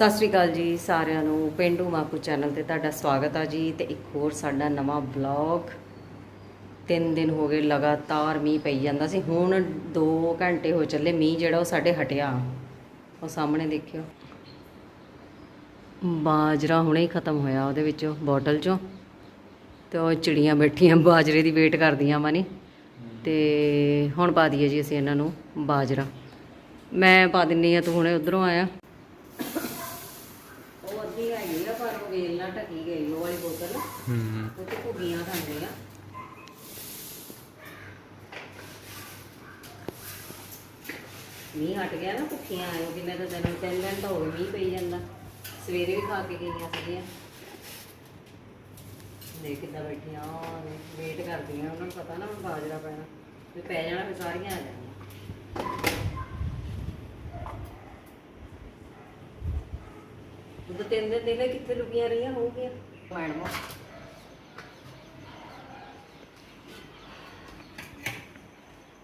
ਸਤਿ ਸ਼੍ਰੀ ਅਕਾਲ ਜੀ ਸਾਰਿਆਂ ਨੂੰ, ਪਿੰਡੂ ਮਾਪੂ ਚੈਨਲ ਤੇ ਤੁਹਾਡਾ ਸਵਾਗਤ ਆ ਜੀ ਤੇ ਇੱਕ ਹੋਰ ਸਾਡਾ ਨਵਾਂ ਬਲੌਗ। ਤਿੰਨ ਦਿਨ ਹੋ ਗਏ ਲਗਾਤਾਰ ਮੀਂਹ ਪਈ ਜਾਂਦਾ ਸੀ, ਹੁਣ 2 ਘੰਟੇ ਹੋ ਚੱਲੇ ਮੀਂਹ ਜਿਹੜਾ ਉਹ ਸਾਡੇ ਹਟਿਆ। ਉਹ ਸਾਹਮਣੇ ਦੇਖਿਓ। ਬਾਜਰਾ ਹੁਣੇ ਹੀ ਖਤਮ ਹੋਇਆ ਉਹਦੇ ਵਿੱਚੋਂ, ਬੋਟਲ ਚੋਂ। ਤੇ ਉਹ ਚਿੜੀਆਂ ਬੈਠੀਆਂ, ਬਾਜਰੇ ਦੀ ਵੇਟ ਕਰਦੀਆਂ ਮਾਨੀ ਤੇ ਹੁਣ ਪਾ ਦਈਏ ਜੀ ਅਸੀਂ ਇਹਨਾਂ ਨੂੰ ਬਾਜਰਾ। ਮੈਂ ਪਾ ਦਿੰਨੀ ਆ, ਤੂੰ ਹੁਣੇ ਉਧਰੋਂ ਆਇਆ। ਆ ਪਰ ਉਹ ਵੇਲ ਨਾਲ ਢਕੀ ਗਈ ਉਹ ਵਾਲੀ ਬੋਤਲ। ਹੂੰ। ਉਹ ਤੇ ਭੁੱਗੀਆਂ ਖਾਂਦੇ ਆ। ਮੀਂਹ ਹਟ ਗਿਆ ਨਾ ਭੁੱਖੀਆਂ ਆਇਓ ਕਿ ਮੈਂ ਤਾਂ ਦਿਨ ਤਿੰਨ ਦਿਨ ਤਾਂ ਹੋ ਗਏ ਮੀਂਹ ਪਈ ਜਾਂਦਾ। ਸਵੇਰੇ ਵੀ ਖਾ ਕੇ ਗਈਆਂ ਸੀਗੀਆਂ। ਦੇਖ ਕਿੱਦਾਂ ਬੈਠੀਆਂ ਵੇਟ ਕਰਦੀਆਂ ਉਹਨਾਂ ਨੂੰ ਪਤਾ ਨਾ ਹੁਣ ਬਾਜਰਾ ਪੈਣਾ। ਵੀ ਪੈ ਜਾਣਾ ਫਿਰ ਸਾਰੀਆਂ ਆ ਜਾਣੀਆਂ। ਤਾਂ ਤਿੰਨ ਦਿਨ ਦੇਖੇ ਕਿੱਥੇ ਲੁਕੀਆਂ ਰਹੀਆਂ ਹੋਊਗੀਆਂ। ਮੈਡਮ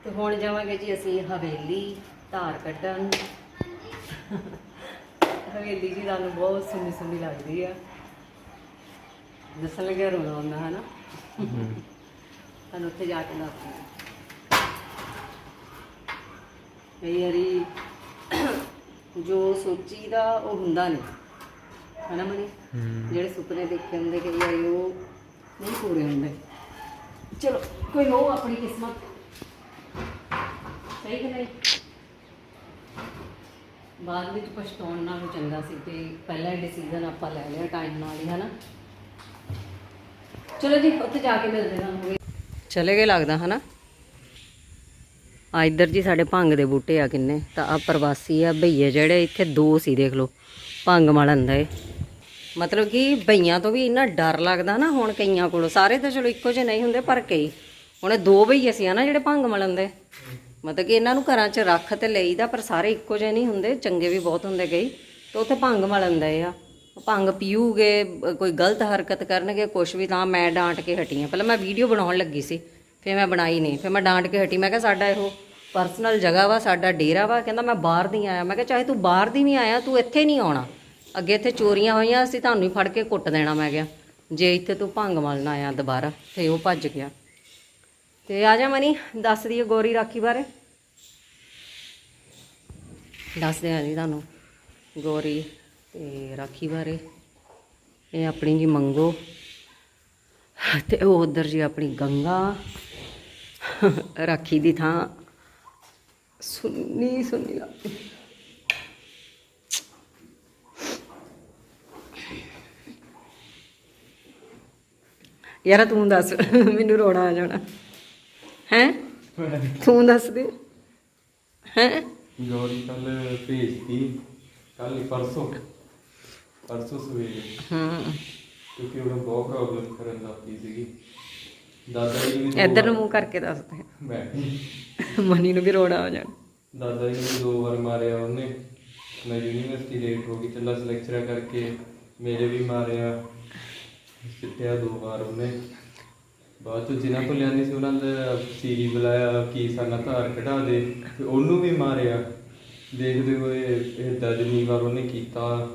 ਤੇ ਹੁਣ ਜਾਵਾਂਗੇ ਜੀ ਅਸੀਂ ਹਵੇਲੀ ਧਾਰ ਕੱਢਣ। ਹਵੇਲੀ ਜੀ ਸਾਨੂੰ ਬਹੁਤ ਸੁੰਨੀ ਸੁੰਨੀ ਲੱਗਦੀ ਆ। ਦੱਸਣ ਲੱਗਿਆ ਰੋਣਾ ਹੁੰਦਾ ਹੈ ਨਾ ਤੁਹਾਨੂੰ ਉੱਥੇ ਜਾ ਕੇ ਦੱਸਦੇ ਹਾਂ ਕਈ ਵਾਰੀ ਜੋ ਸੋਚੀਦਾ ਉਹ ਹੁੰਦਾ ਨਹੀਂ। ਹੈ ਮਨੀ? ਜਿਹੜੇ ਸੁਪਨੇ ਦੇਖੇ ਹੁੰਦੇ ਕਈ ਵਾਰੀ ਉਹ ਨਹੀਂ ਪੂਰੇ ਹੁੰਦੇ। ਚਲੋ, ਕੋਈ ਹੋ ਆਪਣੀ ਕਿਸਮਤ। ਸਹੀ ਕਿ ਨਹੀਂ? ਬਾਅਦ ਵਿੱਚ ਪਛਤਾਉਣ ਨਾਲੋਂ ਚੰਗਾ ਸੀ ਕਿ ਪਹਿਲਾਂ ਡਿਸੀਜਨ ਆਪਾਂ ਲੈ ਲਿਆ ਟਾਈਮ ਨਾਲ ਹੀ ਹੈ ਚਲੋ ਜੀ, ਉੱਥੇ ਜਾ ਕੇ ਮਿਲਦੇ ਹਾਂ ਚਲੇ ਗਏ ਲੱਗਦਾ, ਹਨਾ? ਆ ਇੱਧਰ ਜੀ ਸਾਡੇ ਭੰਗ ਦੇ ਬੂਟੇ ਆ ਕਿੰਨੇ? ਤਾਂ ਆ ਪ੍ਰਵਾਸੀ ਆ, ਭਈਏ ਜਿਹੜੇ ਇੱਥੇ ਦੋ ਸੀ, ਦੇਖ ਲਓ। ਭੰਗ ਮਲਣ ਦੇ ਮਤਲਬ ਕਿ ਬਈਆਂ ਤੋਂ ਵੀ ਇੰਨਾ ਡਰ ਲੱਗਦਾ ਨਾ ਹੁਣ ਕਈਆਂ ਕੋਲੋਂ। ਸਾਰੇ ਤਾਂ ਚਲੋ ਇੱਕੋ ਜਿਹੇ ਨਹੀਂ ਹੁੰਦੇ, ਪਰ ਕਈ। ਹੁਣ ਇਹ ਦੋ ਭਈਏ ਸੀ ਆ ਨਾ ਜਿਹੜੇ ਭੰਗ ਮਲਣ ਦੇ। ਮਤਲਬ ਕਿ ਇਹਨਾਂ ਨੂੰ ਘਰਾਂ 'ਚ ਰੱਖ ਤੇ ਲਈਦਾ, ਪਰ ਸਾਰੇ ਇੱਕੋ ਜਿਹੇ ਨਹੀਂ ਹੁੰਦੇ। ਚੰਗੇ ਵੀ ਬਹੁਤ ਹੁੰਦੇ ਕਈ। ਤੇ ਉੱਥੇ ਭੰਗ ਮਲਣ ਦੇ ਆ। ਭੰਗ ਪੀਊਗੇ, ਕੋਈ ਗਲਤ ਹਰਕਤ ਕਰਨਗੇ, ਕੁਛ ਵੀ ਤਾਂ ਮੈਂ ਡਾਂਟ ਕੇ ਹਟੀ ਆ। ਪਹਿਲਾਂ ਮੈਂ ਵੀਡੀਓ ਬਣਾਉਣ ਲੱਗੀ ਸੀ, ਫਿਰ ਮੈਂ ਬਣਾਈ ਨਹੀਂ। ਫਿਰ ਮੈਂ ਡਾਂਟ ਕੇ ਹਟੀ। ਮੈਂ ਕਿਹਾ ਸਾਡਾ ਇਹੋ ਪਰਸਨਲ ਜਗ੍ਹਾ ਵਾ, ਸਾਡਾ ਡੇਰਾ ਵਾ। ਕਹਿੰਦਾ ਮੈਂ ਬਾਹਰ ਦੀ ਆਇਆ। ਮੈਂ ਕਿਹਾ, ਚਾਹੇ ਤੂੰ ਬਾਹਰ ਦੀ ਵੀ ਆਇਆ, ਤੂੰ ਇੱਥੇ ਨਹੀਂ ਆਉਣਾ। ਅੱਗੇ ਇੱਥੇ ਚੋਰੀਆਂ ਹੋਈਆਂ, ਅਸੀਂ ਤੁਹਾਨੂੰ ਹੀ ਫੜ ਕੇ ਕੁੱਟ ਦੇਣਾ ਮੈਂ ਗਿਆ ਜੇ ਇੱਥੇ ਤੂੰ ਭੰਗ ਮਲਣਾ ਆਇਆ ਦੁਬਾਰਾ, ਤੇ ਉਹ ਭੱਜ ਗਿਆ। ਤੇ ਆ ਜਾ ਮਨੀ, ਦੱਸ ਦਈਏ ਗੋਰੀ ਰਾਖੀ ਬਾਰੇ। ਦੱਸਦੇ ਆ ਜੀ ਤੁਹਾਨੂੰ ਗੋਰੀ ਤੇ ਰਾਖੀ ਬਾਰੇ। ਇਹ ਆਪਣੀ ਜੀ ਮੰਗੋ ਤੇ ਉਹ ਉਧਰ ਜੀ ਆਪਣੀ ਗੰਗਾ ਰਾਖੀ ਦੀ ਥਾਂ। ਸੁੰਨੀ ਸੁੰਨੀ ਲੱਗਦੀ ਯਾਰ ਤੂੰ ਦੱਸ ਮੈਨੂੰ ਰੋਣਾ ਆ ਜਾਣਾ। ਹੈ? ਤੂੰ ਦੱਸ ਦੇ। ਹੈ? ਗੌਰੀ ਕੱਲ ਭੇਜਤੀ ਕੱਲ ਹੀ ਪਰਸੋਂ। ਪਰਸੋਂ ਸਵੇਰੇ। ਹਾਂ। ਕਿਉਂਕਿ ਉਹਨੇ ਬਹੁਤ ਪ੍ਰੋਬਲਮ ਕਰਨ ਲੱਗੀ ਸੀਗੀ। ਦਾਦਾ ਜੀ ਦੋ ਇੱਧਰ ਨੂੰ ਮੂੰਹ ਕਰਕੇ ਦੱਸ ਦੇ। ਮਨੀ ਨੂੰ ਵੀ ਰੋਣਾ ਆ ਜਾਣਾ। ਦਾਦਾ ਜੀ ਨੇ ਦੋ ਵਾਰ ਮਾਰਿਆ ਉਹਨੇ। ਮੈਂ ਯੂਨੀਵਰਸਿਟੀ ਲੇਟ ਹੋ ਗਈ ਚੱਲਾ ਲੈਕਚਰਾਂ ਕਰਕੇ ਮੇਰੇ ਵੀ ਮਾਰਿਆ। ਸਿੱਟਿਆ ਦੋ ਵਾਰ ਉਹਨੇ। ਬਾਅਦ ਚ ਜਿਨ੍ਹਾਂ ਤੋਂ ਲਿਆਂਦੀ ਸੀ, ਉਹਨਾਂ ਦਾ ਸੀਰੀ ਬੁਲਾਇਆ ਕੀ ਸਾਨਾ ਧਾਰ ਕਢਾ ਦੇ ਤੇ ਉਹਨੂੰ ਵੀ ਮਾਰਿਆ। ਦੇਖਦੇ ਹੋਏ ਇਹ ਦਜਨੀ ਵਾਰ ਉਹਨੇ ਕੀਤਾ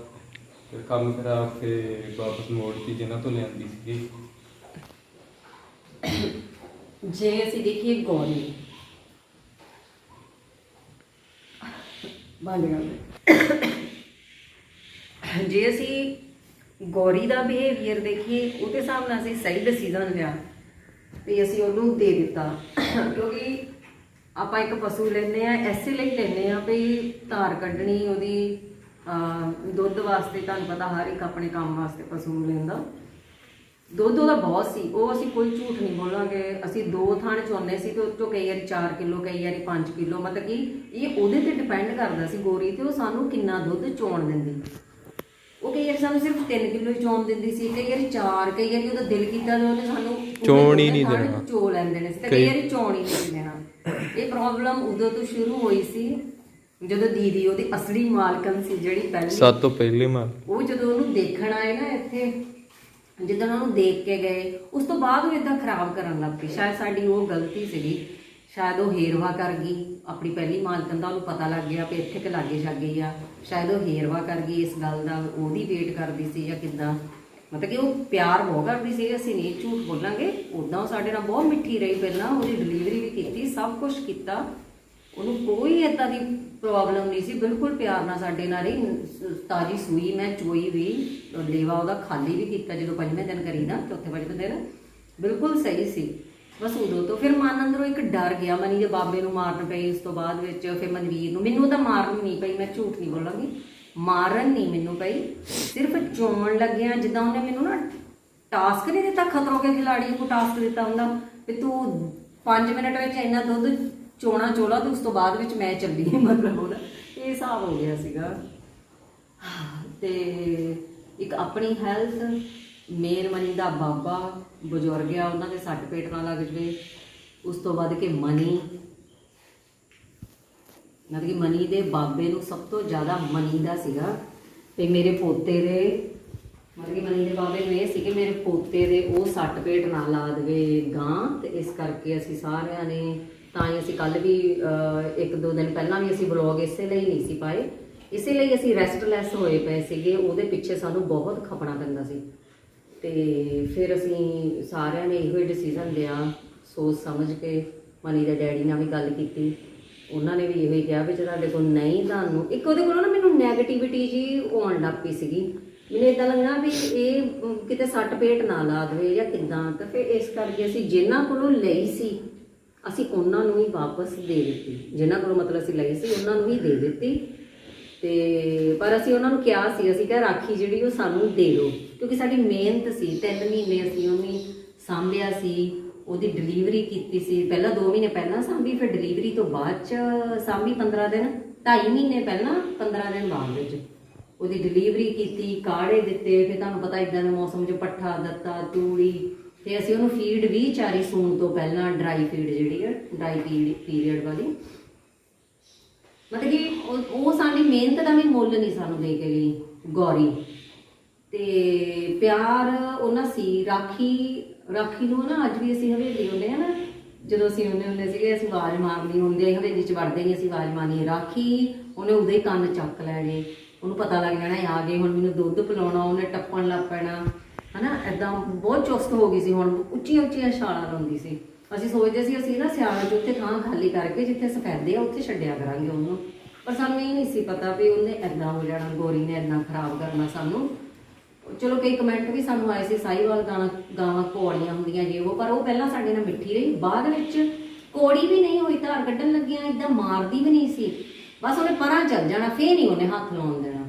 ਫਿਰ ਕੰਮ ਕਰਾ ਕੇ ਵਾਪਸ ਮੋੜਤੀ ਜਿਨ੍ਹਾਂ ਤੋਂ ਲਿਆਂਦੀ ਸੀਗੀ। ਜੇ ਅਸੀਂ ਦੇਖੀਏ ਗੌਰੀ। ਬੰਦ ਕਰ ਦੇ। ਜੇ ਅਸੀਂ ਗੌਰੀ ਦਾ ਬਿਹੇਵੀਅਰ ਦੇਖੀਏ, ਉਹਦੇ ਹਿਸਾਬ ਨਾਲ ਅਸੀਂ ਸਹੀ ਡਿਸੀਜਨ ਲਿਆ ਵੀ ਅਸੀਂ ਉਹਨੂੰ ਦੇ ਦਿੱਤਾ। ਕਿਉਂਕਿ ਆਪਾਂ ਇੱਕ ਪਸ਼ੂ ਲੈਨੇ ਆ ਐਸੇ ਲਈ ਲੈਨੇ ਆ ਵੀ ਧਾਰ ਕੱਢਣੀ ਉਹਦੀ ਦੁੱਧ ਵਾਸਤੇ ਤੁਹਾਨੂੰ ਪਤਾ ਹਰ ਇੱਕ ਆਪਣੇ ਕੰਮ ਵਾਸਤੇ ਪਸ਼ੂ ਨੂੰ ਲੈਂਦਾ। ਦੁੱਧ ਉਹਦਾ ਬਹੁਤ ਸੀ, ਉਹ ਅਸੀਂ ਕੋਈ ਝੂਠ ਨਹੀਂ ਬੋਲਾਂਗੇ। ਅਸੀਂ ਦੋ ਥਾਣ ਚੋਨੇ ਸੀ ਤੇ ਉਹ ਤੋਂ ਕਈ ਵਾਰੀ 4 ਕਿਲੋ, ਕਈ ਵਾਰੀ 5 ਕਿਲੋ, ਮਤਲਬ ਕਿ ਇਹ ਉਹਦੇ ਤੇ ਡਿਪੈਂਡ ਕਰਦਾ ਸੀ ਗੋਰੀ ਤੇ ਉਹ ਸਾਨੂੰ ਕਿੰਨਾ ਦੁੱਧ ਚੋਣ ਦਿੰਦੀ। ਉਹ ਕਈ ਵਾਰੀ ਸਾਨੂੰ ਸਿਰਫ 3 ਕਿਲੋ ਹੀ ਚੋਣ ਦਿੰਦੀ ਸੀ ਕਈ ਵਾਰੀ 4 ਕਈ ਵਾਰੀ ਉਹਦਾ ਦਿਲ ਕੀਤਾ ਤੇ ਉਹਨੇ ਸਾਨੂੰ ਚੋਣ ਹੀ ਨਹੀਂ ਦੇਣਾ। ਚੋ ਲੈਂਦੇ ਨੇ ਸੀ ਤੇ ਕਈ ਵਾਰੀ ਚੋਣ ਹੀ ਨਹੀਂ ਦੇਣਾ। ਇਹ ਪ੍ਰੋਬਲਮ ਉਦੋਂ ਤੋਂ ਸ਼ੁਰੂ ਹੋਈ ਸੀ ਜਦੋਂ ਦੀਦੀ ਉਹਦੀ ਅਸਲੀ ਮਾਲਕਨ ਸੀ ਜਿਹੜੀ ਪਹਿਲੀ ਸਭ ਤੋਂ ਪਹਿਲੇ ਮਾਰ ਉਹ ਜਦੋਂ ਉਹਨੂੰ ਦੇਖਣ ਆਏ ਨਾ ਇੱਥੇ ਜਿੱਦਣ ਉਹਨੂੰ ਦੇਖ ਕੇ ਗਏ ਉਸ ਤੋਂ ਬਾਅਦ ਉਹ ਇਦਾਂ ਖਰਾਬ ਕਰਨ ਲੱਗ ਪਈ। ਸ਼ਾਇਦ ਸਾਡੀ ਉਹ ਗਲਤੀ ਸੀਗੀ। ਸ਼ਾਇਦ ਉਹ ਹੇਰਵਾ ਕਰ ਗਈ, ਆਪਣੀ ਪਹਿਲੀ ਮਾਲਕਨ ਦਾ ਉਹਨੂੰ ਪਤਾ ਲੱਗ ਗਿਆ ਵੀ ਇੱਥੇ ਕਿ ਲਾਗੇ ਛਾਗੇ ਆ। ਸ਼ਾਇਦ ਉਹ ਹੇਰਵਾ ਕਰ ਗਈ ਇਸ ਗੱਲ ਦਾ, ਉਹਦੀ ਵੇਟ ਕਰਦੀ ਸੀ ਜਾਂ ਕਿੱਦਾਂ। ਮਤਲਬ ਕਿ ਉਹ ਪਿਆਰ ਬਹੁਤ ਕਰਦੀ ਸੀ, ਅਸੀਂ ਨਹੀਂ ਝੂਠ ਬੋਲਾਂਗੇ। ਉਦਾਂ ਉਹ ਸਾਡੇ ਨਾਲ ਬਹੁਤ ਮਿੱਠੀ ਰਹੀ ਪਹਿਲਾਂ, ਉਹਦੀ ਡਿਲੀਵਰੀ ਵੀ ਕੀਤੀ, ਸਭ ਕੁਝ ਕੀਤਾ। ਉਹਨੂੰ ਕੋਈ ਏਦਾਂ ਦੀ ਪ੍ਰੋਬਲਮ ਨਹੀਂ ਸੀ, ਬਿਲਕੁਲ ਪਿਆਰ ਨਾਲ ਸਾਡੇ ਨਾਲ ਰਹੀ ਤਾਜੀ ਸੂਈ ਮੈਂ ਚੋਈ ਵੀ, ਲੇਵਾ ਉਹਦਾ ਖਾਲੀ ਵੀ ਕੀਤਾ ਜਦੋਂ ਪੰਜਵੇਂ ਦਿਨ ਕਰੀ ਕਰੀਦਾ ਚੌਥੇ ਪੰਜਵੇਂ ਦਿਨ। ਬਿਲਕੁਲ ਸਹੀ ਸੀ। ਬਸ ਉਦੋਂ ਤੋਂ। ਫਿਰ ਮਨ ਅੰਦਰੋਂ ਇੱਕ ਡਰ ਗਿਆ ਮਨੀ ਦੇ ਬਾਬੇ ਨੂੰ ਮਾਰਨ ਪਈ ਉਸ ਤੋਂ ਬਾਅਦ ਵਿੱਚ ਫਿਰ ਮਨਵੀਰ ਨੂੰ। ਮੈਨੂੰ ਤਾਂ ਮਾਰਨ ਨਹੀਂ ਪਈ, ਮੈਂ ਝੂਠ ਨਹੀਂ ਬੋਲਾਂਗੀ। ਮਾਰਨ ਨਹੀਂ ਮੈਨੂੰ ਪਈ, ਸਿਰਫ ਚੋਣ ਲੱਗਿਆ, ਜਿੱਦਾਂ ਉਹਨੇ ਮੈਨੂੰ ਨਾ ਟਾਸਕ ਨਹੀਂ ਦਿੱਤਾ ਖਤਰੋਂ ਕੇ ਖਿਲਾੜੀ ਨੂੰ ਟਾਸਕ ਦਿੱਤਾ ਹੁੰਦਾ, ਵੀ ਤੂੰ 5 ਮਿੰਟ ਵਿੱਚ ਇੰਨਾ ਦੁੱਧ ਚੋਣਾ ਚੋਲਾ, ਤੇ ਉਸ ਤੋਂ ਬਾਅਦ ਵਿੱਚ ਮੈਂ ਚੱਲੀ। ਮਤਲਬ ਉਹਦਾ ਇਹ ਹਿਸਾਬ ਹੋ ਗਿਆ ਸੀਗਾ। ਤੇ ਇੱਕ ਆਪਣੀ ਹੈਲਥ ਮੇਨ ਮਨੀ ਦਾ ਬਾਬਾ ਬਜ਼ੁਰਗ ਆ, ਉਹਨਾਂ ਦੇ ਸੱਟ ਪੇਟ ਨਾਲ ਲੱਗ ਜਵੇ। ਉਸ ਤੋਂ ਬਾਅਦ ਕਿ ਮਨੀ। ਮਤਲਬ ਕਿ ਮਨੀ ਦੇ ਬਾਬੇ ਨੂੰ ਸਭ ਤੋਂ ਜ਼ਿਆਦਾ ਮਨੀ ਦਾ ਸੀਗਾ। ਤੇ ਮੇਰੇ ਪੋਤੇ ਦੇ, ਮਤਲਬ ਕਿ ਮਨੀ ਦੇ ਬਾਬੇ ਨੂੰ ਇਹ ਸੀ ਕਿ ਮੇਰੇ ਪੋਤੇ ਦੇ ਉਹ ਸੱਟ ਪੇਟ ਨਾ ਲਾ ਦੇਵੇ ਗਾਂ, ਤੇ ਇਸ ਕਰਕੇ ਅਸੀਂ ਸਾਰਿਆਂ ਨੇ, ਤਾਂ ਹੀ ਅਸੀਂ ਕੱਲ ਵੀ ਇੱਕ ਦੋ ਦਿਨ ਪਹਿਲਾਂ ਵੀ ਅਸੀਂ ਵਲੌਗ ਇਸੇ ਲਈ ਨਹੀਂ ਸੀ ਪਾਏ। ਇਸੇ ਲਈ ਅਸੀਂ ਰੈਸਟਲੈਸ ਹੋਏ ਪਏ ਸੀਗੇ, ਉਹਦੇ ਪਿੱਛੇ ਸਾਨੂੰ ਬਹੁਤ ਖਪਣਾ ਪੈਂਦਾ ਸੀ। ਤੇ ਫਿਰ ਅਸੀਂ ਸਾਰਿਆਂ ਨੇ ਇਹੋ ਹੀ ਡਿਸੀਜਨ ਲਿਆ, ਸੋਚ ਸਮਝ ਕੇ ਮਨੀ ਦੇ ਡੈਡੀ ਨਾਲ ਵੀ ਗੱਲ ਕੀਤੀ। ਉਹਨਾਂ ਨੇ ਵੀ ਇਹੋ ਹੀ ਕਿਹਾ ਵੀ ਜੇ ਤੁਹਾਡੇ ਕੋਲ ਨਹੀਂ ਤੁਹਾਨੂੰ, ਇੱਕ ਉਹਦੇ ਕੋਲੋਂ ਨਾ ਮੈਨੂੰ 네ਗੇਟਿਵਿਟੀ ਜੀ ਉਹ ਆਉਣ ਲੱਗ ਪਈ ਸੀਗੀ। ਮੈਨੂੰ ਇਦਾਂ ਲੱਗਣਾ ਵੀ ਇਹ ਕਿਤੇ ਸੱਟ ਪੇਟ ਨਾ ਲਾ ਦੇਵੇ ਜਾਂ ਕਿਦਾਂ, ਤਾਂ ਫਿਰ ਇਸ ਕਰਕੇ ਅਸੀਂ ਜਿਨ੍ਹਾਂ ਕੋਲੋਂ ਲਈ ਸੀ, ਅਸੀਂ ਉਹਨਾਂ ਨੂੰ ਹੀ ਵਾਪਸ ਦੇ ਦਿੱਤੀ। ਜਿਨ੍ਹਾਂ ਕੋਲੋਂ ਮਤਲਬ ਅਸੀਂ ਲਈ ਸੀ, ਉਹਨਾਂ ਨੂੰ ਹੀ ਦੇ ਦਿੱਤੀ। ਤੇ, ਪਰ ਅਸੀਂ ਉਹਨਾਂ ਨੂੰ ਕਿਹਾ ਸੀ, ਅਸੀਂ ਕਿਹਾ ਰਾਖੀ ਜਿਹੜੀ ਉਹ ਸਾਨੂੰ ਦੇ ਦਿਓ। ਕਿਉਂਕਿ ਸਾਡੀ ਮਿਹਨਤ ਸੀ, ਤਿੰਨ ਮਹੀਨੇ ਅਸੀਂ ਉਹਨੂੰ ਸਾਂਭਿਆ ਸੀ, ਉਹਦੀ ਡਿਲੀਵਰੀ ਕੀਤੀ ਸੀ। ਪਹਿਲਾਂ 2 ਮਹੀਨੇ ਪਹਿਲਾਂ ਸਾਂਭੀ, ਫਿਰ ਡਿਲੀਵਰੀ ਤੋਂ ਬਾਅਦ ਚ ਸਾਂਭੀ 15 ਦਿਨ 2.5 ਮਹੀਨੇ ਪਹਿਲਾਂ 15 ਦਿਨ ਬਾਅਦ ਵਿੱਚ। ਉਹਦੀ ਡਿਲੀਵਰੀ ਕੀਤੀ, ਕਾੜੇ ਦਿੱਤੇ, ਫਿਰ ਤੁਹਾਨੂੰ ਪਤਾ ਇਦਾਂ ਦੇ ਮੌਸਮ 'ਚ ਪੱਠਾ, ਦਿੱਤਾ, ਤੂੜੀ, ਤੇ ਅਸੀਂ ਉਹਨੂੰ ਫੀਡ ਵੀ ਚਾਰੀ ਸੂਣ ਤੋਂ ਪਹਿਲਾਂ ਡਰਾਈ ਫੀਡ ਜਿਹੜੀ ਹੈ ਡਰਾਈ ਪੀਰੀਅਡ ਵਾਲੀ। ਮਤਲਬ ਕਿ ਉਹ- ਉਹ ਸਾਡੀ ਮਿਹਨਤ ਦਾ ਵੀ ਮੁੱਲ ਨਹੀਂ ਸਾਨੂੰ ਦੇ ਕੇ ਗਈ ਗੌਰੀ। ਤੇ ਪਿਆਰ ਉਹਨਾਂ ਸੀ, ਰਾਖੀ ਰਾਖੀ ਨੂੰ ਨਾ ਅੱਜ ਵੀ ਅਸੀਂ ਹਵੇਲੀ ਹੁੰਦੇ ਆ ਨਾ, ਜਦੋਂ ਅਸੀਂ ਹੁੰਦੇ ਹੁੰਦੇ ਸੀਗੇ, ਅਸੀਂ ਆਵਾਜ਼ ਮਾਰਨੀ ਹੁੰਦੀ ਆ ਹਵੇਲੀ ਚ ਵੜਦੇ ਨਹੀਂ ਅਸੀਂ ਆਵਾਜ਼ ਮਾਰਨੀ ਰਾਖੀ ਉਹਨੇ ਉਹਦੇ ਕੰਨ ਚੱਕ ਲੈਣੇ, ਉਹਨੂੰ ਪਤਾ ਲੱਗ ਜਾਣਾ ਆ ਗਏ, ਹੁਣ ਮੈਨੂੰ ਦੁੱਧ ਪਿਲਾਉਣਾ, ਉਹਨੇ ਟੱਪਣ ਲੱਗ ਪੈਣਾ, ਹਨਾ ਐਦਾਂ ਬਹੁਤ ਚੁਸਤ ਹੋ ਗਈ ਸੀ, ਹੁਣ ਉੱਚੀਆਂ ਉੱਚੀਆਂ ਛਾਲਾਂ ਲਾਉਂਦੀ ਸੀ। ਅਸੀਂ ਸੋਚਦੇ ਸੀ, ਅਸੀਂ ਨਾ ਸਿਆਲਾਂ 'ਚ ਉੱਥੇ ਥਾਂ ਖਾਲੀ ਕਰਕੇ ਜਿੱਥੇ ਸਫੈਦੇ ਆ, ਉੱਥੇ ਛੱਡਿਆ ਕਰਾਂਗੇ ਉਹਨੂੰ। ਪਰ ਸਾਨੂੰ ਇਹ ਨਹੀਂ ਸੀ ਪਤਾ ਵੀ ਉਹਨੇ ਐਦਾਂ ਹੋ ਜਾਣਾ, ਗੋਰੀ ਨੇ ਐਦਾਂ ਖਰਾਬ ਕਰਨਾ ਸਾਨੂੰ। ਚਲੋ ਕਈ ਕਮੈਂਟ ਵੀ ਸਾਨੂੰ ਆਏ ਸੀ ਸਾਈਵਾਲ ਗਾਣਾ ਗਾਵਾਂ ਕੋੜੀਆਂ ਹੁੰਦੀਆਂ ਜੇ ਉਹ ਪਰ ਉਹ ਪਹਿਲਾਂ ਸਾਡੇ ਨਾਲ ਮਿੱਠੀ ਰਹੀ। ਬਾਅਦ ਵਿੱਚ ਕੋੜੀ ਵੀ ਨਹੀਂ ਹੋਈ ਧਾਰ ਕੱਢਣ ਲੱਗਿਆ ਇਦਾਂ ਮਾਰਦੀ ਵੀ ਨਹੀਂ ਸੀ। ਬਸ ਉਹਨੇ ਪਰਾਂ ਚੱਲ ਜਾਣਾ ਫੇਰ ਨਹੀਂ ਉਹਨੇ ਹੱਥ ਲਾਉਣ ਦੇਣਾ।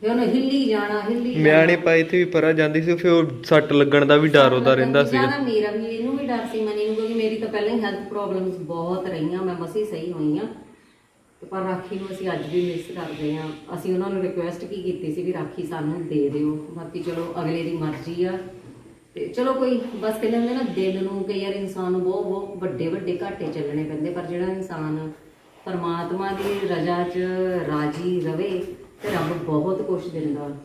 ਫੇਰ ਉਹਨੇ ਹਿੱਲੀ ਜਾਣਾ ਹਿੱਲੀ। ਮਿਆਣੇ ਪਾਏ ਤੇ ਵੀ ਪਰਾਂ ਜਾਂਦੀ ਸੀ ਫਿਰ ਉਹ ਸੱਟ ਲੱਗਣ ਦਾ ਵੀ ਡਰ ਉਹਦਾ ਰਹਿੰਦਾ ਸੀ ਜ਼ਿਆਦਾ ਮੇਰਾ ਵੀ ਇਹਨੂੰ ਵੀ ਡਰ ਸੀ ਮਨੀ ਨੂੰ ਕਿਉਂਕਿ ਮੇਰੀ ਤਾਂ ਪਹਿਲਾਂ ਹੀ ਹੈਲਥ ਪ੍ਰੋਬਲਮਸ ਬਹੁਤ ਰਹੀਆਂ ਮੈਂ ਮਸੀ ਸਹੀ ਹੋਈ ਆ। ਪਰ ਰਾਖੀ ਨੂੰ ਅਸੀਂ ਅੱਜ ਵੀ ਮਿਸ ਕਰਦੇ ਹਾਂ। ਅਸੀਂ ਉਹਨਾਂ ਨੂੰ ਰਿਕੁਐਸਟ ਕੀ ਕੀਤੀ ਸੀ ਵੀ ਰਾਖੀ ਸਾਨੂੰ ਦੇ ਦਿਓ। ਬਾਕੀ ਚਲੋ, ਅਗਲੇ ਦੀ ਮਰਜ਼ੀ ਆ। ਤੇ ਚਲੋ ਕੋਈ, ਬਸ ਕਹਿੰਦੇ ਹੁੰਦੇ ਨਾ ਦਿਲ ਨੂੰ ਕਈ ਵਾਰ ਇਨਸਾਨ ਨੂੰ ਬਹੁਤ ਬਹੁਤ ਵੱਡੇ ਵੱਡੇ ਘਾਟੇ ਚੱਲਣੇ ਪੈਂਦੇ, ਪਰ ਜਿਹੜਾ ਇਨਸਾਨ ਪਰਮਾਤਮਾ ਦੀ ਰਜ਼ਾ 'ਚ ਰਾਜੀ ਰਵੇ ਤੇ ਰੱਬ ਬਹੁਤ ਕੁਝ ਦਿੰਦਾ।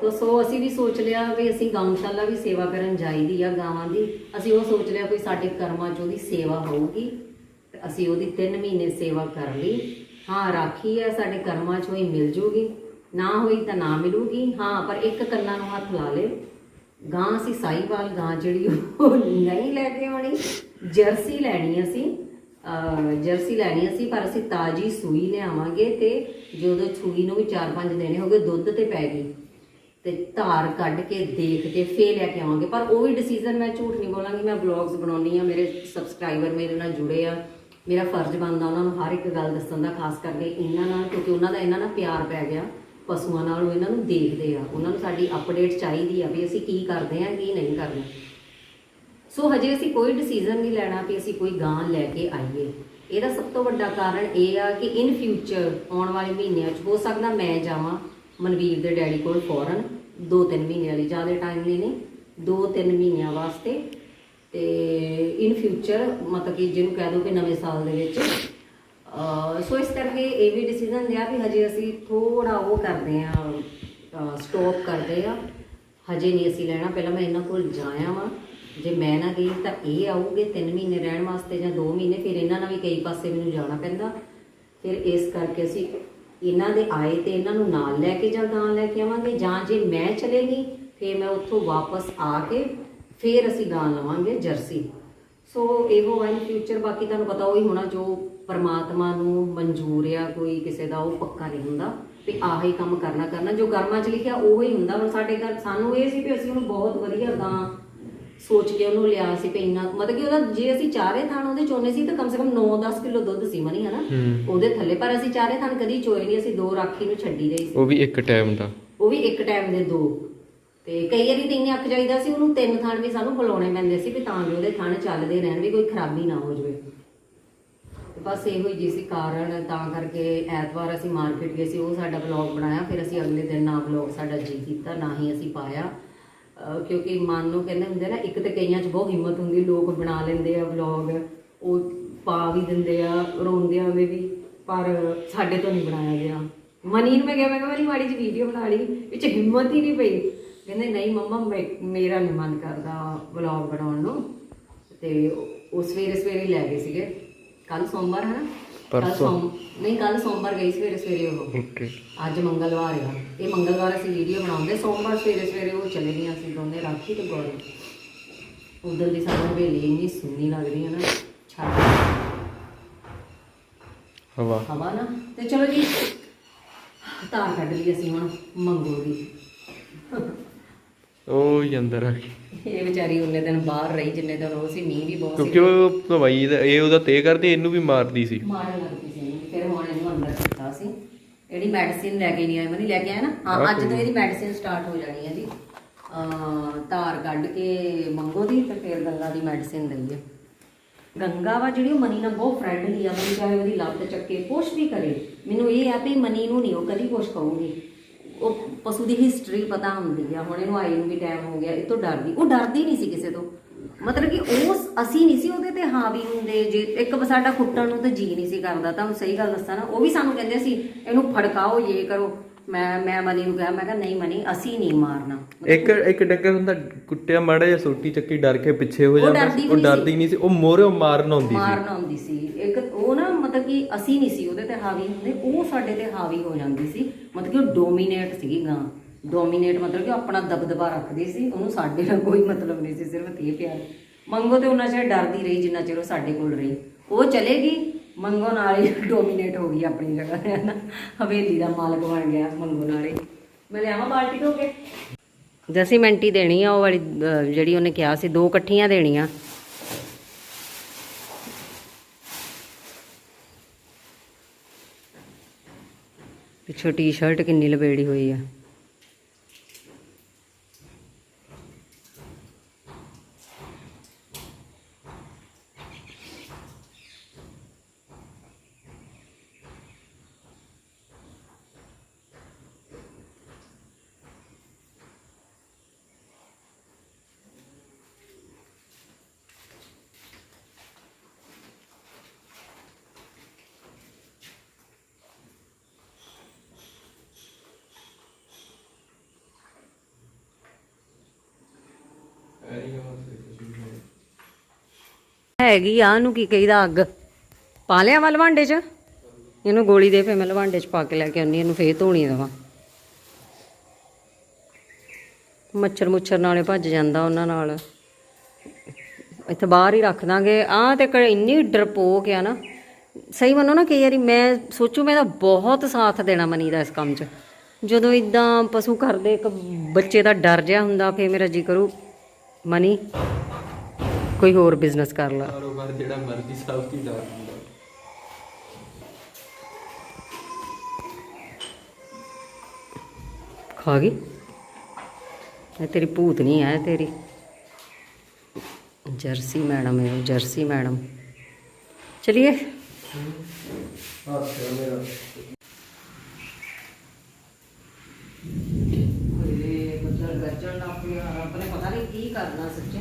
ਤੋ ਸੋ ਅਸੀਂ ਵੀ ਸੋਚ ਲਿਆ ਵੀ ਅਸੀਂ ਗਊਸ਼ਾਲਾ ਵੀ ਸੇਵਾ ਕਰਨ ਜਾਈਦੀ ਆ ਗਾਵਾਂ ਦੀ। ਅਸੀਂ ਉਹ ਸੋਚ ਲਿਆ ਕੋਈ ਸਾਡੇ ਕਰਮਾਂ 'ਚ ਉਹਦੀ ਸੇਵਾ ਹੋਊਗੀ। ਤੇ ਅਸੀਂ ਉਹਦੀ 3 ਮਹੀਨੇ ਸੇਵਾ ਕਰ ਲਈ। ਹਾਂ, ਰਾਖੀ ਆ ਸਾਡੇ ਕਰਮਾਂ 'ਚ ਹੋਈ ਮਿਲ ਜੂਗੀ। ਨਾ ਹੋਈ ਤਾਂ ਨਾ ਮਿਲੂਗੀ। ਹਾਂ, ਪਰ ਇੱਕ ਕੰਨਾਂ ਨੂੰ ਹੱਥ ਲਾ ਲੇ ਗਾਂ ਅਸੀਂ ਸਾਈਵਾਲ, ਗਾਂ ਜਿਹੜੀ ਉਹ ਨਹੀਂ ਲੈ ਕੇ ਆਉਣੀ। ਜਰਸੀ ਲੈਣੀ ਅਸੀਂ। ਜਰਸੀ ਲੈਣੀ ਅਸੀਂ, ਪਰ ਅਸੀਂ ਤਾਜੀ ਸੂਈ ਲਿਆਵਾਂਗੇ ਤੇ ਜਦੋਂ ਸੂਈ ਨੂੰ ਵੀ 4-5 ਦਿਨ ਹੋ ਗਏ, ਦੁੱਧ ਤੇ ਪੈ ਗਈ। ਤੇ ਧਾਰ ਕੱਢ ਕੇ, ਦੇਖ ਕੇ, ਫੇਰ ਲੈ ਕੇ ਆਵਾਂਗੇ। ਪਰ ਉਹ ਵੀ ਡਿਸੀਜਨ ਮੈਂ ਝੂਠ ਨਹੀਂ ਬੋਲਾਂਗੀ, ਮੈਂ ਵਲੌਗਸ ਬਣਾਉਣੀ ਆ ਮੇਰੇ ਸਬਸਕ੍ਰਾਈਬਰ ਮੇਰੇ ਨਾਲ ਜੁੜੇ ਆ। ਮੇਰਾ ਫਰਜ਼ ਬਣਦਾ ਉਹਨਾਂ ਨੂੰ ਹਰ ਇੱਕ ਗੱਲ ਦੱਸਣ ਦਾ, ਖਾਸ ਕਰਕੇ ਇਹਨਾਂ ਨਾਲ, ਕਿਉਂਕਿ ਉਹਨਾਂ ਦਾ, ਇਹਨਾਂ ਨਾਲ ਪਿਆਰ ਪੈ ਗਿਆ, ਪਸ਼ੂਆਂ ਨਾਲ ਉਹ ਇਹਨਾਂ ਨੂੰ ਦੇਖਦੇ ਆ। ਉਹਨਾਂ ਨੂੰ ਸਾਡੀ ਅਪਡੇਟ ਚਾਹੀਦੀ ਆ ਵੀ ਅਸੀਂ ਕੀ ਕਰਦੇ ਆ, ਕੀ ਨਹੀਂ ਕਰਦੇ। ਸੋ ਹਜੇ ਅਸੀਂ ਕੋਈ ਡਿਸੀਜਨ ਨਹੀਂ ਲੈਣਾ ਕਿ ਅਸੀਂ ਕੋਈ ਗਾਂ ਲੈ ਕੇ ਆਈਏ। ਇਹਦਾ ਸਭ ਤੋਂ ਵੱਡਾ ਕਾਰਨ ਇਹ ਆ ਕਿ ਇਨ ਫਿਊਚਰ ਆਉਣ ਵਾਲੇ ਮਹੀਨਿਆਂ 'ਚ ਹੋ ਸਕਦਾ ਮੈਂ ਜਾਵਾਂ ਮਨਵੀਰ ਦੇ ਡੈਡੀ ਕੋਲ ਫੌਰਨ। 2-3 ਮਹੀਨਿਆਂ ਲਈ ਜ਼ਿਆਦਾ ਟਾਈਮ ਲਈ ਨਹੀਂ 2-3 ਮਹੀਨਿਆਂ ਵਾਸਤੇ ਤੇ ਇਨ ਫਿਊਚਰ ਮਤਲਬ ਕਿ ਜਿਹਨੂੰ ਕਹਿ ਦੋ ਕਿ ਨਵੇਂ ਸਾਲ ਦੇ ਵਿੱਚ ਸੋ ਇਸ ਕਰਕੇ ਇਹ ਵੀ ਡਿਸੀਜਨ ਲਿਆ ਵੀ ਹਜੇ ਅਸੀਂ ਥੋੜਾ ਉਹ ਕਰਦੇ ਆ ਸਟਾਪ ਕਰਦੇ ਆ ਹਜੇ ਨਹੀਂ ਅਸੀਂ ਲੈਣਾ, ਪਹਿਲਾਂ ਮੈਂ ਇਹਨਾਂ ਕੋਲ ਜਾਇਆ ਵਾਂ ਜੇ ਮੈਂ ਨਾ ਗਈ ਤਾਂ ਇਹ ਆਉਗੇ 3 ਮਹੀਨੇ ਰਹਿਣ ਵਾਸਤੇ ਜਾਂ 2 ਮਹੀਨੇ, ਫਿਰ ਇਹਨਾਂ ਨਾਲ ਵੀ ਕਈ ਪਾਸੇ ਮੈਨੂੰ ਜਾਣਾ ਪੈਂਦਾ। ਫਿਰ ਇਸ ਕਰਕੇ ਅਸੀਂ ਇਹਨਾਂ ਦੇ ਆਏ ਤੇ ਇਹਨਾਂ ਨੂੰ ਨਾਲ ਲੈ ਕੇ ਜਾਂ ਗਾਂ ਲੈ ਕੇ ਆਵਾਂਗੇ, ਜਾਂ ਜੇ ਮੈਂ ਚਲੇ ਗਈ, ਫਿਰ ਮੈਂ ਉੱਥੋਂ ਵਾਪਸ ਆ ਕੇ ਫਿਰ ਅਸੀਂ ਗਾਂ ਲਵਾਂਗੇ ਜਰਸੀ। ਸੋ ਇਹੋ ਹੈ ਫਿਊਚਰ ਬਾਕੀ ਤੁਹਾਨੂੰ ਪਤਾ ਉਹੀ ਹੋਣਾ ਜੋ ਪਰਮਾਤਮਾ ਨੂੰ ਮਨਜ਼ੂਰ ਆ ਕੋਈ ਕਿਸੇ ਦਾ ਉਹ ਪੱਕਾ ਨਹੀਂ ਹੁੰਦਾ। ਵੀ ਆਹੀ ਕੰਮ ਕਰਨਾ ਕਰਨਾ ਜੋ ਕਰਮਾਂ 'ਚ ਲਿਖਿਆ ਉਹ ਹੀ ਹੁੰਦਾ। ਹੁਣ ਸਾਡੇ ਘਰ ਸਾਨੂੰ ਇਹ ਸੀ ਵੀ ਅਸੀਂ ਉਹਨੂੰ ਬਹੁਤ ਵਧੀਆ ਗਾਂ ਸੋਚ ਕੇ ਉਹਨੂੰ ਲਿਆ ਸੀ ਵੀ ਇੰਨਾ ਮਤਲਬ ਕਿ ਉਹਦਾ ਜੇ ਅਸੀਂ ਚਾਰੇ ਥਾਣ ਉਹਦੇ ਚੋਨੇ ਸੀ ਤਾਂ ਕਮ ਸੇ ਕਮ 9-10 ਕਿਲੋ ਦੁੱਧ ਸੀ ਮਨੀ ਹਨਾ? ਉਹਦੇ ਥੱਲੇ ਪਰ ਅਸੀਂ ਚਾਰੇ ਥਾਣ ਕਦੀ ਚੋਏ ਨਹੀਂ ਅਸੀਂ ਦੋ ਰਾਖੀ ਨੂੰ ਛੱਡੀ ਰਹੀ ਸੀ। ਉਹ ਵੀ ਇੱਕ ਟਾਈਮ ਦਾ। ਉਹ ਵੀ ਇੱਕ ਟਾਈਮ ਦੇ ਦੋ। ਤੇ ਕਈ ਵਾਰੀ ਤੇ ਇੰਨੇ ਅੱਕ ਜਾਈਦਾ ਸੀ, ਉਹਨੂੰ ਤਿੰਨ ਥਾਣ ਵੀ ਸਾਨੂੰ ਬੁਲਾਉਣੇ ਪੈਂਦੇ ਸੀ ਵੀ ਤਾਂ ਜੋ ਉਹਦੇ ਥਾਣ ਚੱਲਦੇ ਰਹਿਣ ਵੀ ਕੋਈ ਖਰਾਬੀ ਨਾ ਹੋ ਜਾਵੇ। ਬਸ ਇਹੋ ਹੀ ਜੀ ਸੀ ਕਾਰਨ, ਤਾਂ ਕਰਕੇ ਐਤਵਾਰ ਅਸੀਂ ਮਾਰਕੀਟ ਗਏ ਸੀ, ਉਹ ਸਾਡਾ ਵਲੌਗ ਬਣਾਇਆ, ਫਿਰ ਅਸੀਂ ਅਗਲੇ ਦਿਨ ਨਾ ਵਲੌਗ ਸਾਡਾ ਜੀ ਕੀਤਾ, ਨਾ ਹੀ ਅਸੀਂ ਪਾਇਆ। ਕਿਉਂਕਿ ਮਨ ਨੂੰ ਕਹਿੰਦੇ ਹੁੰਦੇ ਨਾ, ਇੱਕ ਤੇ ਕਈਆਂ 'ਚ ਬਹੁਤ ਹਿੰਮਤ ਹੁੰਦੀ, ਲੋਕ ਬਣਾ ਲੈਂਦੇ ਆ ਵਲੌਗ ਉਹ ਪਾ ਵੀ ਦਿੰਦੇ ਆ ਰੋਂਦੇ ਆਵੇ ਵੀ, ਪਰ ਸਾਡੇ ਤੋਂ ਨਹੀਂ ਬਣਾਇਆ ਗਿਆ। ਮਨੀ ਨੂੰ ਮੈਂ ਕਿਹਾ ਮੈਂ ਕਿਹਾ ਮੇਰੀ ਮਾੜੀ ਜਿਹੀ ਵੀਡੀਓ ਬਣਾ ਲਈ, ਵਿੱਚ ਹਿੰਮਤ ਹੀ ਨਹੀਂ ਪਈ। ਕਹਿੰਦੇ ਨਹੀਂ ਮੰਮਾ ਮੈਂ ਮੇਰਾ ਨਹੀਂ ਮਨ ਕਰਦਾ ਵਲੌਗ ਬਣਾਉਣ ਨੂੰ। ਤੇ ਉਹ ਸਵੇਰੇ ਸਵੇਰੇ ਹੀ ਲੈ ਗਏ ਸੀਗੇ। ਕੱਲ ਸੋਮਵਾਰ ਹੈ ਨਾ ਪਰਸੋਂ। ਨਹੀਂ ਕੱਲ ਸੋਮਵਾਰ ਗਈ ਸਵੇਰੇ ਸਵੇਰੇ ਉਹ। ਓਕੇ। ਅੱਜ ਮੰਗਲਵਾਰ ਆ। ਇਹ ਮੰਗਲਵਾਰ ਅਸੀਂ ਵੀਡੀਓ ਬਣਾਉਂਦੇ। ਸੋਮਵਾਰ ਸਵੇਰੇ ਸਵੇਰੇ ਉਹ ਚਲੇ ਗਈਆਂ ਅਸੀਂ ਦੋਨੇ ਰਾਖੀ ਤੇ ਗੌਰੀ ਉਧਰ ਦੀ ਸਾਨੂੰ ਹਵੇਲੀ ਇੰਨੀ ਸੁੰਨੀ ਲੱਗਦੀ ਹੈ ਨਾ ਛੱਡ ਹਵਾ। ਹਵਾ ਨਾ। ਤੇ ਚਲੋ ਜੀ ਤਾਰ ਕੱਢ ਲਈ ਅਸੀਂ ਹੁਣ ਮੰਗੋ ਦੀ। ਉਹ ਹੀ ਅੰਦਰ ਆ ਗਈ। ਇਹ ਵਿਚਾਰੀ ਉਹਨੇ ਦਿਨ ਬਾਹਰ ਰਹੀ ਜਿੰਨੇ ਦਿਨ ਉਹ ਸੀ ਮੀਂਹ ਵੀ ਬਹੁਤ ਕਿਉਂਕਿ ਉਹ ਦਵਾਈ ਦਾ ਇਹ ਉਹਦਾ ਤੇ ਕਰਦੀ ਇਹਨੂੰ ਵੀ ਮਾਰਦੀ ਸੀ। ਮਾਰਨ ਲੱਗੀ ਸੀ। ਫਿਰ ਹੁਣ ਇਹਨੂੰ ਅੰਦਰ ਕੀਤਾ ਸੀ। ਇਹਦੀ ਮੈਡੀਸਿਨ ਲੈ ਕੇ ਨਹੀਂ ਆਏ ਮਨੀ ਲੈ ਕੇ ਆਇਆ ਨਾ? ਹਾਂ ਅੱਜ ਤੋਂ ਇਹਦੀ ਮੈਡੀਸਿਨ ਸਟਾਰਟ ਹੋ ਜਾਣੀ ਹੈ ਜੀ। ਅਹ ਧਾਰ ਕੱਢ ਕੇ ਮੰਗੋ ਦੀ ਤੇ ਫਿਰ ਗੰਗਾ ਦੀ ਮੈਡੀਸਿਨ ਦਈਏ। ਗੰਗਾ ਵਾ ਜਿਹੜੀ ਉਹ ਮਨੀ ਨਾਲ ਬਹੁਤ ਫਰੈਂਡਲੀ ਆ ਮਨੀ ਚਾਹੇ ਉਹਦੀ ਲੱਤ ਚੱਕੇ ਕੁਛ ਵੀ ਕਰੇ। ਮੈਨੂੰ ਇਹ ਆ ਵੀ ਮਨੀ ਨੂੰ ਨਹੀਂ ਉਹ ਕਦੀ ਕੁਛ ਕਹੂਗੀ। ਉਹ ਪਸ਼ੂ ਦੀ ਹਿਸਟਰੀ ਪਤਾ ਹੁੰਦੀ ਆ ਹੁਣ ਇਹਨੂੰ ਆਈ ਨੂੰ ਵੀ ਟਾਈਮ ਹੋ ਗਿਆ ਇਹ ਤੋਂ ਡਰਦੀ ਉਹ ਡਰਦੀ ਨਹੀਂ ਸੀ ਕਿਸੇ ਤੋਂ। ਮਤਲਬ ਕਿ ਉਹ ਅਸੀਂ ਨਹੀਂ ਸੀ ਉਹਦੇ ਤੇ ਹਾਵੀ ਹੁੰਦੇ ਜੇ ਇੱਕ ਸਾਡਾ ਕੁੱਟਣ ਨੂੰ ਤਾਂ ਜੀ ਨਹੀਂ ਸੀ ਕਰਦਾ ਤੁਹਾਨੂੰ ਸਹੀ ਗੱਲ ਦੱਸਾਂ ਨਾ ਉਹ ਵੀ ਸਾਨੂੰ ਕਹਿੰਦੇ ਸੀ ਇਹਨੂੰ ਫੜਕਾਓ ਇਹ ਕਰੋ। ਮੈਂ ਮੈਂ ਮਨੀ ਨੂੰ ਕਿਹਾ ਮੈਂ ਕਿਹਾ ਨਹੀਂ ਮਨੀ ਅਸੀਂ ਨਹੀਂ ਮਾਰਨਾ। ਇੱਕ ਇੱਕ ਡੰਗਰ ਹੁੰਦਾ ਕੁੱਟਿਆ ਮਾੜਾ ਜਿਹਾ ਸੋਟੀ ਚੱਕੀ ਡਰ ਕੇ ਪਿੱਛੇ ਹੋ ਜਾਂਦਾ ਉਹ ਡਰਦੀ ਨਹੀਂ ਸੀ ਉਹ ਮੋਰੇ ਮਾਰਨ ਆਉਂਦੀ ਸੀ। ਮਾਰਨ ਆਉਂਦੀ ਸੀ ਮਤਲਬ ਕਿ ਅਸੀਂ ਨਹੀਂ ਸੀ ਉਹਦੇ ਤੇ ਹਾਵੀ ਹੁੰਦੇ, ਉਹ ਸਾਡੇ ਤੇ ਹਾਵੀ ਹੋ ਜਾਂਦੀ ਸੀ। ਮਤਲਬ ਕਿ ਉਹ ਡੋਮੀਨੇਟ ਸੀਗੀ ਗਾਂ। ਡੋਮੀਨੇਟ ਮਤਲਬ ਕਿ ਆਪਣਾ ਦਬਦਬਾ ਰੱਖਦੀ ਸੀ, ਉਹਨੂੰ ਸਾਡੇ ਨਾਲ ਕੋਈ ਮਤਲਬ ਨਹੀਂ ਸੀ, ਸਿਰਫ ਤੇ ਪਿਆਰ। ਮੰਗੋ ਤੇ ਉਹਨਾਂ ਚਿਰ ਡਰਦੀ ਰਹੀ, ਜਿੰਨਾ ਚਿਰ ਉਹ ਸਾਡੇ ਕੋਲ ਰਹੀ। ਉਹ ਚਲੇ ਮੰਗੋ ਨਾਲ ਹੀ ਡੋਮੀਨੇਟ ਹੋ ਗਈ ਆਪਣੀ ਜਗ੍ਹਾ ਤੇ ਨਾ ਹਵੇਲੀ ਦਾ ਮਾਲਕ ਬਣ ਗਿਆ ਮੰਗੋ ਨਾਲ ਹੀ। ਮੈਂ ਲਿਆਵਾਂ ਬਾਲਟੀ ਧੋ ਕੇ? ਦਸੀ ਮਿੰਟੀ ਦੇਣੀ ਆ, ਉਹ ਵਾਲੀ ਜਿਹੜੀ ਉਹਨੇ ਕਿਹਾ ਸੀ, ਦੋ ਇਕੱਠੀਆਂ ਦੇਣੀਆਂ। ਪਿੱਛੋਂ ਟੀ-ਸ਼ਰਟ ਕਿੰਨੀ ਲਪੇੜੀ ਹੋਈ ਆ। ਹੈਗੀ ਆ ਨੂੰ ਕੀ ਕਹੀਦਾ ਅੱਗ? ਪਾ ਲਿਆ ਵਾ ਲਵਾਂਡੇ 'ਚ? ਇਹਨੂੰ ਗੋਲੀ ਦੇ ਫੇ ਮੈਂ ਲਵਾਂਡੇ 'ਚ ਪਾ ਕੇ ਲੈ ਕੇ ਆਉਣੀ ਇਹਨੂੰ ਫੇਰ ਧੋਣੀ ਦੇਵਾਂ। ਮੱਛਰ ਮੁੱਛਰ ਨਾਲੇ ਭੱਜ ਜਾਂਦਾ ਉਹਨਾਂ ਨਾਲ। ਇੱਥੇ ਬਾਹਰ ਹੀ ਰੱਖ ਦਾਂਗੇ। ਆਹ ਤੇ ਕ- ਇੰਨੀ ਡਰਪੋਕ ਆ ਨਾ। ਸਹੀ ਮੰਨੋ ਨਾ ਕਈ ਵਾਰੀ ਮੈਂ ਸੋਚੂ ਮੈਂ ਤਾਂ ਬਹੁਤ ਸਾਥ ਦੇਣਾ ਮਨੀ ਦਾ ਇਸ ਕੰਮ 'ਚ। ਜਦੋਂ ਇਦਾਂ ਪਸ਼ੂ ਕਰਦੇ ਇੱਕ ਬੱਚੇ ਦਾ ਡਰ ਜਿਹਾ ਹੁੰਦਾ ਫੇ ਮੇਰਾ ਜੀ ਕਰੂ, ਮਨੀ। ਕੋਈ ਹੋਰ ਬਿਜ਼ਨਸ ਕਰ ਲਾ। ਕਾਰੋਬਾਰ ਜਿਹੜਾ ਮਰਜ਼ੀ ਸਭ ਕੀ ਹੁੰਦਾ ਖਾ ਗਈ? ਇਹ ਤੇਰੀ ਭੂਤ ਨਹੀਂ ਹੈ ਤੇਰੀ। ਜਰਸੀ ਮੈਡਮ ਹੈ ਜਰਸੀ ਮੈਡਮ। ਚਲਿਏ ਪਤਾ ਨਹੀਂ ਕੀ ਕਰਨਾ ਸੱਚ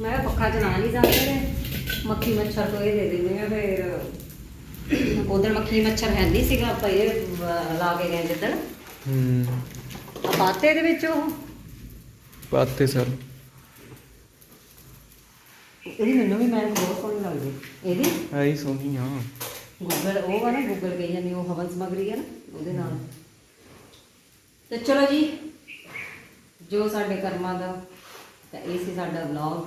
ਮੈਂ ਪੱਖਾ ਚਲਾ ਨਹੀਂ ਸਕਦੇ ਮੱਖੀ ਮੱਛਰ ਤੋਂ ਇਹ ਦੇ ਦਿੰਦੇ ਆ ਫਿਰ ਉਧਰ ਮੱਖੀ ਮੱਛਰ ਹੈ ਨਹੀਂ ਸੀਗਾ ਆਪਾਂ ਇਹ ਲਾ ਕੇ ਗਏ ਜਿੱਦਣ। ਹੂੰ। ਬਾਤੇ ਦੇ ਵਿੱਚ ਉਹ? ਪਾਤੇ ਸਰ। ਇਹਦੀ ਮੈਨੂੰ ਵੀ ਮੈਂ ਬਹੁਤ ਸੋਹਣੀ ਲੱਗਦੀ। ਇਹਦੀ? ਆਈ ਸੋਹਣੀ ਆ। ਗੂਗਲ ਉਹ ਵਾ ਨਾ ਗੂਗਲ ਕਹੀ ਜਾਂਦੀ ਉਹ ਹਵਨ ਸਮਗਰੀ ਹੈ ਨਾ ਉਹਦੇ ਨਾਲ। ਤੇ ਚਲੋ ਜੀ ਜੋ ਸਾਡੇ ਕਰਮਾਂ ਦਾ ਤਾਂ ਇਹ ਸੀ ਸਾਡਾ ਵਲੌਗ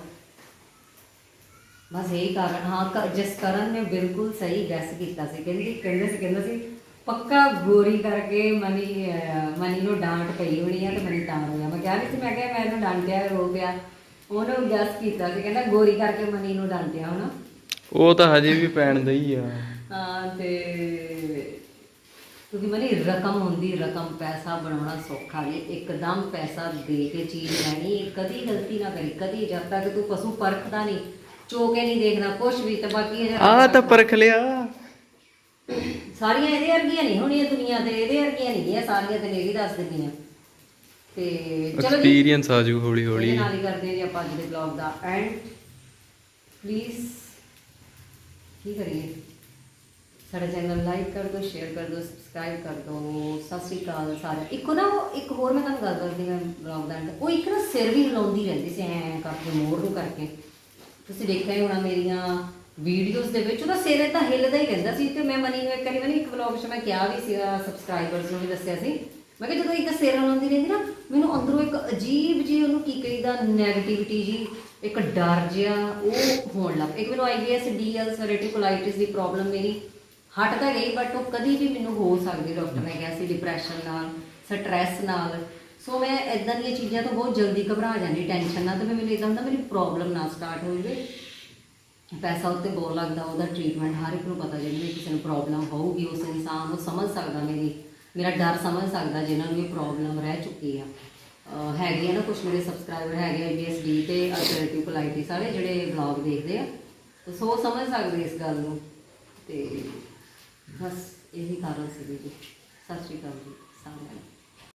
ਬਸ ਇਹੀ ਕਾਰਨ ਹਾਂ ਕ- ਜਿਸ ਕਰਨ ਨੇ ਬਿਲਕੁਲ ਸਹੀ ਗੈਸ ਕੀਤਾ ਸੀ ਕਹਿੰਦੀ ਕਹਿੰਦੇ ਸੀ ਕਹਿੰਦਾ ਸੀ ਪੱਕਾ ਗੋਰੀ ਕਰਕੇ ਮਨੀ ਅਹ, ਮਨੀ ਨੂੰ ਡਾਂਟ ਪਈ ਹੋਣੀ ਆ ਤੇ ਮਨੀ ਤਾਂ ਹੋਇਆ ਮੈਂ ਕਿਹਾ ਵੀ ਸੀ ਮੈਂ ਕਿਹਾ ਮੈਂ ਇਹਨੂੰ ਡਾਂਟਿਆ ਰੋ ਪਿਆ ਉਹਨੇ ਗੈਸ ਕੀਤਾ ਸੀ ਕਹਿੰਦਾ ਗੋਰੀ ਕਰਕੇ ਮਨੀ ਨੂੰ ਡਾਂਟਿਆ ਹੋਣਾ ਉਹ ਤਾਂ ਹਜੇ ਵੀ ਪੈਣ ਦਾ ਹੀ ਆ। ਹਾਂ ਤੇ ਕਿਉਂਕਿ ਮਨੀ ਰਕਮ ਹੁੰਦੀ ਰਕਮ ਪੈਸਾ ਬਣਾਉਣਾ ਸੌਖਾ ਜੇ ਇੱਕਦਮ ਪੈਸਾ ਦੇ ਕੇ ਚੀਜ਼ ਲੈਣੀ ਕਦੀ ਗਲਤੀ ਨਾ ਕਰੀ ਕਦੀ ਜਦ ਤੱਕ ਤੂੰ ਪਸ਼ੂ ਪਰਖਦਾ ਨਹੀਂ ਚੋਕੇ ਨਹੀਂ ਦੇਖਦਾ ਕੁਛ ਵੀ ਤੇ ਬਾਕੀ ਇਹ ਆ ਤਾਂ ਪਰਖ ਲਿਆ। ਸਾਰੀਆਂ ਇਹਦੇ ਵਰਗੀਆਂ ਨਹੀਂ ਹੋਣੀਆਂ ਦੁਨੀਆ ਤੇ ਇਹਦੇ ਵਰਗੀਆਂ ਨਹੀਂ ਗੀਆਂ ਸਾਰੀਆਂ ਤੇ ਵੀ ਦੱਸ ਦਿੰਦੀਆਂ। ਤੇ ਚਲੋ ਜੀ ਐਕਸਪੀਰੀਅੰਸ ਆ ਜੂ ਹੌਲੀ ਇਹਦੇ ਹੌਲੀ ਨਾਲ ਹੀ ਕਰਦੇ ਹਾਂ ਜੀ ਆਪਾਂ ਅੱਜ ਦੇ ਵਲੌਗ ਦਾ। ਐਂਡ ਪਲੀਜ਼ ਕੀ ਕਰੀਏ? ਸਾਡਾ ਚੈਨਲ ਲਾਈਕ ਕਰ ਦਿਓ ਸ਼ੇਅਰ ਕਰ ਦਿਓ ਸਬਸਕ੍ਰਾਈਬ ਕਰ ਦਿਓ। ਸਤਿ ਸ਼੍ਰੀ ਅਕਾਲ ਸਾਰਿਆਂ। ਇੱਕ ਨਾ ਉਹ ਇੱਕ ਹੋਰ ਮੈਂ ਤੁਹਾਨੂੰ ਗੱਲ ਕਰਦੀ ਹਾਂ ਵਲੌਗ ਦਾ। end, ਉਹ ਇੱਕ ਨਾ ਸਿਰ ਵੀ ਹਿਲਾਉਂਦੀ ਰਹਿੰਦੀ ਸੀ ਐਂ ਕਰਕੇ ਮੋੜ ਨੂੰ ਕਰਕੇ। ਤੁਸੀਂ ਦੇਖਿਆ ਹੀ ਹੋਣਾ ਮੇਰੀਆਂ ਵੀਡੀਓਜ਼ ਦੇ ਵਿੱਚ, ਉਹਦਾ ਸਿਰ ਏਦਾਂ ਹਿੱਲਦਾ ਹੀ ਰਹਿੰਦਾ ਸੀ ਤੇ ਮੈਂ ਮਨੀ ਨੂੰ ਇੱਕ ਵਾਰੀ, ਮਨੀ ਇੱਕ ਵਲੌਗ 'ਚ ਮੈਂ ਕਿਹਾ ਵੀ ਸੀਗਾ ਸਬਸਕ੍ਰਾਈਬਰਸ ਨੂੰ ਵੀ ਦੱਸਿਆ ਸੀ ਮੈਂ ਕਿਹਾ ਜਦੋਂ ਇੱਕ ਸਿਰ ਹਿਲਾਉਂਦੀ ਰਹਿੰਦੀ ਨਾ, ਮੈਨੂੰ ਅੰਦਰੋਂ ਇੱਕ ਅਜੀਬ ਜੀ ਉਹਨੂੰ ਕੀ ਕਹੀਦਾ 네ਗੇਟਿਵਿਟੀ ਜੀ ਇੱਕ ਡਰ ਜਿਹਾ ਉਹ ਹੋਣ ਲੱਗ ਪਿਆ। ਇੱਕ ਮੈਨੂੰ ਆਈਬੀਐਸ ਡੀਐਲਸ ਰੈਟੀਕੁਲਾਈਟਿਸ ਦੀ ਪ੍ਰੋਬਲਮ ਮੇਰੀ ਹਟ ਤਾਂ ਗਈ ਬਟ ਉਹ ਕਦੀ ਵੀ ਮੈਨੂੰ ਹੋ ਸਕਦੀ ਡਾਕਟਰ ਨੇ ਕਿਹਾ ਸੀ ਡਿਪਰੈਸ਼ਨ ਨਾਲ ਸਟ੍ਰੈਸ ਨਾਲ ਸੋ ਮੈਂ ਇਦਾਂ ਦੀਆਂ ਚੀਜ਼ਾਂ ਤੋਂ ਬਹੁਤ ਜਲਦੀ ਘਬਰਾ ਜਾਂਦੀ ਟੈਨਸ਼ਨ ਨਾਲ, ਤੇ ਮੈਂ ਮੈਨੂੰ ਇਦਾਂ ਹੁੰਦਾ, ਮੇਰੀ ਪ੍ਰੋਬਲਮ ਨਾ ਸਟਾਰਟ ਹੋ ਜਾਵੇ ਪੈਸਾ ਉੱਤੇ ਬਹੁਤ ਲੱਗਦਾ, ਉਹਦਾ ਟ੍ਰੀਟਮੈਂਟ ਹਰ ਇੱਕ ਨੂੰ ਪਤਾ ਜੇ ਮੈਨੂੰ ਕਿਸੇ ਨੂੰ ਪ੍ਰੋਬਲਮ ਹੋਊਗੀ, ਉਸ ਇਨਸਾਨ ਨੂੰ ਸਮਝ ਸਕਦਾ ਮੇਰੀ, ਮੇਰਾ ਡਰ ਸਮਝ ਸਕਦਾ ਜਿਨ੍ਹਾਂ ਨੂੰ ਇਹ ਪ੍ਰੋਬਲਮ ਰਹਿ ਚੁੱਕੀ ਆ। ਹੈਗੇ ਆ ਨਾ ਕੁਝ ਮੇਰੇ ਸਬਸਕ੍ਰਾਈਬਰ ਹੈਗੇ ਆ ABSD ਤੇ ਅਲਟਰਨੇਟਿਵ ਕੋਲਾਈਟਿਸ ਵਾਲੇ, ਜਿਹੜੇ ਵਲੌਗ ਦੇਖਦੇ ਆ। ਤੇ ਸੋ ਸਮਝ ਸਕਦੇ ਇਸ ਗੱਲ ਨੂੰ। ਤੇ ਬਸ ਇਹੀ ਕਾਰਨ ਸੀ ਜੀ ਸਤਿ ਸ਼੍ਰੀ ਅਕਾਲ ਜੀ, ਸਾਰਿਆਂ ਨੂੰ।